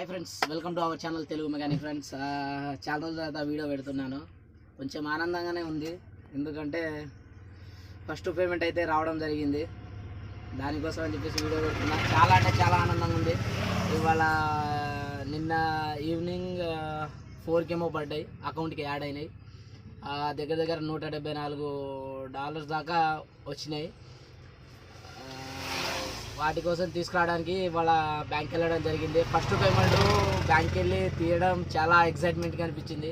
Hi friends welcome to our channel Telugu mechanic friends చాలా రోజుల తర్వాత వీడియో పెడుతున్నాను. కొంచెం ఆనందంగానే ఉంది. ఎందుకంటే ఫస్ట్ పేమెంట్ అయితే రావడం జరిగింది. దానికోసం అని చెప్పేసి వీడియో పెడుతున్నా. చాలా అంటే చాలా ఆనందంగా ఉంది. ఇవాళ నిన్న ఈవినింగ్ ఫోర్కేమో పడ్డాయి. అకౌంట్కి యాడ్ అయినాయి. దగ్గర దగ్గర నూట డెబ్బై నాలుగు డాలర్స్ దాకా వచ్చినాయి. వాటి కోసం తీసుకురావడానికి వాళ్ళ బ్యాంక్ వెళ్ళడం జరిగింది. ఫస్ట్ పేమెంట్ బ్యాంక్ వెళ్ళి తీయడం చాలా ఎక్సైట్మెంట్గా అనిపించింది.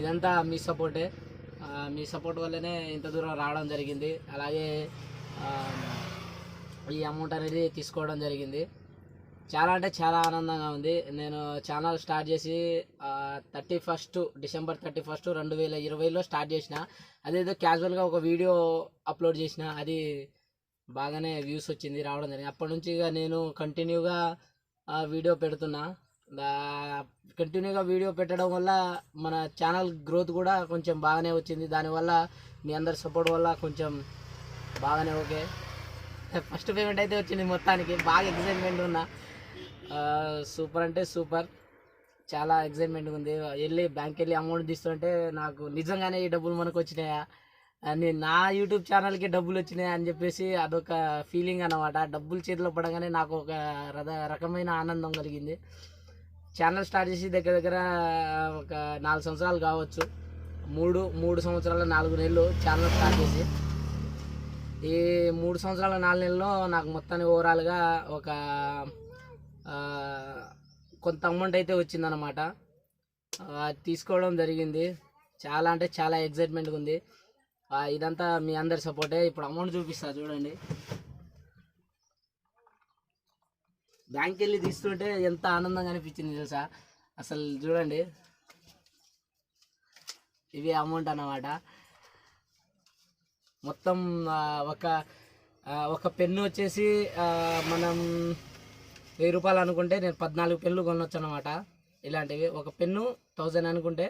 ఇదంతా మీ సపోర్టే మీ సపోర్ట్ వల్లనే ఇంత దూరం రావడం జరిగింది. అలాగే ఈ అమౌంట్ అనేది తీసుకోవడం జరిగింది. చాలా అంటే చాలా ఆనందంగా ఉంది. నేను ఛానల్ స్టార్ట్ చేసి thirty first December thirty first రెండు వేల ఇరవైలో స్టార్ట్ చేసిన. అదేదో క్యాజువల్గా ఒక వీడియో అప్లోడ్ చేసిన. అది బాగానే వ్యూస్ వచ్చింది రావడం జరిగింది. అప్పటి నుంచి ఇక నేను కంటిన్యూగా వీడియో పెడుతున్నా. కంటిన్యూగా వీడియో పెట్టడం వల్ల మన ఛానల్ గ్రోత్ కూడా కొంచెం బాగానే వచ్చింది. దానివల్ల మీ అందరి సపోర్ట్ వల్ల కొంచెం బాగానే ఓకే. ఫస్ట్ పేమెంట్ అయితే వచ్చింది మొత్తానికి. బాగా ఎక్సైట్మెంట్ ఉన్నా. సూపర్ అంటే సూపర్. చాలా ఎక్సైట్మెంట్ ఉంది. వెళ్ళి బ్యాంక్ వెళ్ళి అమౌంట్ తీస్తుంటే నాకు నిజంగానే ఈ డబ్బులు మనకు వచ్చినాయా? అని నా యూట్యూబ్ ఛానల్కి డబ్బులు వచ్చినాయి అని చెప్పేసి అదొక ఫీలింగ్ అన్నమాట. డబ్బులు చేతిలో పడగానే నాకు ఒక రకమైన ఆనందం కలిగింది. ఛానల్ స్టార్ట్ చేసి దగ్గర దగ్గర ఒక నాలుగు సంవత్సరాలు కావచ్చు. మూడు మూడు సంవత్సరాల నాలుగు నెలలు ఛానల్ స్టార్ట్ చేసి. ఈ మూడు సంవత్సరాల నాలుగు నెలల్లో నాకు మొత్తానికి ఓవరాల్గా ఒక కొంత అమౌంట్ అయితే వచ్చిందనమాట అది తీసుకోవడం జరిగింది. చాలా అంటే చాలా ఎగ్జైట్మెంట్గా ఉంది. ఇదంతా మీ అందరి సపోర్టే ఇప్పుడు అమౌంట్ చూపిస్తా చూడండి. బ్యాంక్ వెళ్ళి తీస్తుంటే ఎంత ఆనందంగా అనిపించింది తెలుసా? అసలు చూడండి. ఇవి అమౌంట్ అన్నమాట. మొత్తం ఒక ఒక పెన్ను వచ్చేసి మనం వెయ్యి రూపాయలు అనుకుంటే నేను పద్నాలుగు పెన్నులు కొనొచ్చు అనమాట ఇలాంటివి. ఒక పెన్ను థౌజండ్ అనుకుంటే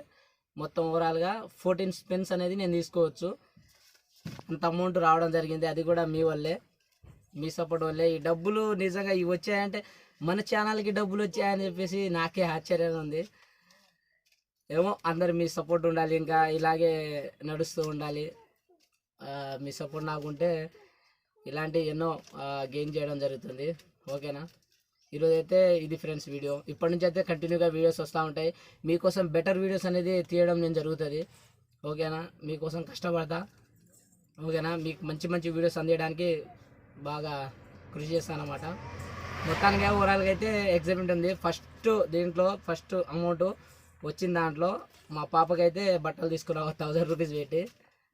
మొత్తం ఓవరాల్గా ఫోర్టీన్ పెన్స్ అనేది నేను తీసుకోవచ్చు. అంత అమౌంట్ రావడం జరిగింది అది కూడా మీ వల్లే. మీ సపోర్ట్ వల్లే. ఈ డబ్బులు నిజంగా ఇవి వచ్చాయంటే మన ఛానల్కి డబ్బులు వచ్చాయని చెప్పేసి నాకే ఆశ్చర్యంగా ఉంది. ఏమో అందరు మీ సపోర్ట్ ఉండాలి ఇంకా ఇలాగే నడుస్తూ ఉండాలి. మీ సపోర్ట్ నాకుంటే ఇలాంటి ఎన్నో గెయిన్ చేయడం జరుగుతుంది. ఓకేనా? ఈరోజు అయితే ఇది ఫ్రెండ్స్ వీడియో ఇప్పటి నుంచి అయితే కంటిన్యూగా వీడియోస్ వస్తూ ఉంటాయి. మీకోసం బెటర్ వీడియోస్ అనేది తీయడం నేను జరుగుతుంది. ఓకేనా? మీకోసం కష్టపడతా. ఓకేనా? మీకు మంచి మంచి వీడియోస్ అందియడానికి బాగా కృషి చేస్తాను అనమాట మొత్తానికి ఓవరాల్గా అయితే ఎగ్జైట్మెంట్ ఉంది. ఫస్ట్ దీంట్లో ఫస్ట్ అమౌంట్ వచ్చిన దాంట్లో మా పాపకైతే బట్టలు తీసుకున్నా ఒక థౌజండ్ రూపీస్ పెట్టి.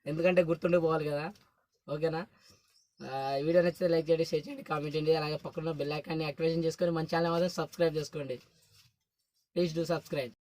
ఎందుకంటే గుర్తుండిపోవాలి కదా. ఓకేనా? వీడియో నచ్చితే లైక్ చేయండి షేర్ చేయండి కామెంట్ చేయండి. అలాగే పక్కన బెల్ ఐకాన్ని యాక్టివేషన్ చేసుకొని మన ఛానల్ మాత్రం సబ్స్క్రైబ్ చేసుకోండి. Please do subscribe